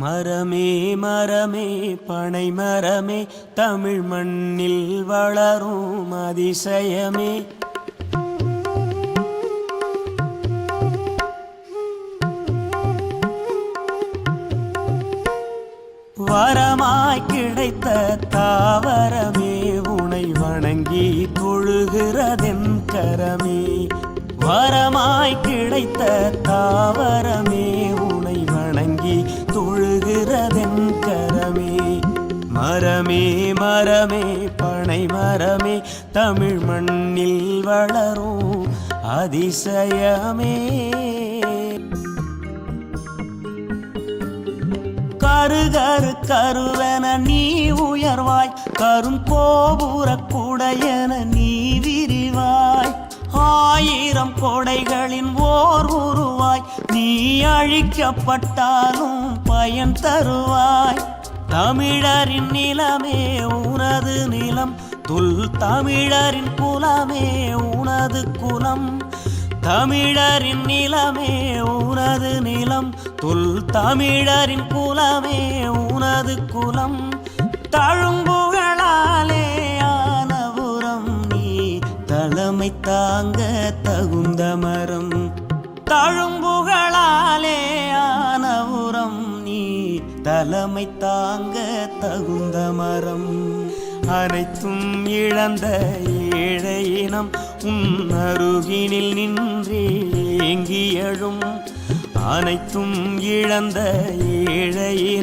மரமே மரமே பனை மரமே தமிழ் மண்ணில் வளரும் அதிசயமே. வரமாய் கிடைத்த தாவரமே உனை வணங்கி தொழுகிறதென் கரமே. வரமாய் கிடைத்த தாவரமே தொழுகிறதென் கரமே. மரமே மரமே பனை மரமே தமிழ் மண்ணில் வளரும் அதிசயமே. கருகரு கருவென நீ உயர்வாய் கரும் கோபுர குடையென நீ ஆயிரம் கொடைகளின் ஓர் உருவாய் நீ அழிக்கப்பட்டாலும் பயன் தருவாய். தமிழரின் நிலமே உனது நிலம் துல் தமிழரின் குலமே உனது குலம். தமிழரின் நிலமே உனது நிலம் துல் தமிழரின் குலமே உனது குலம். தழும் தலைமை தாங்க தகுந்த மரம். தழும்புகளாலே உரம் நீ. தலைமை தாங்க தகுந்த மரம். அனைத்தும் இழந்த ஏழையினம் உன் அருகினில் நின்றே ஏங்கியழும் அனைத்தும் இழந்த ஏழையினம்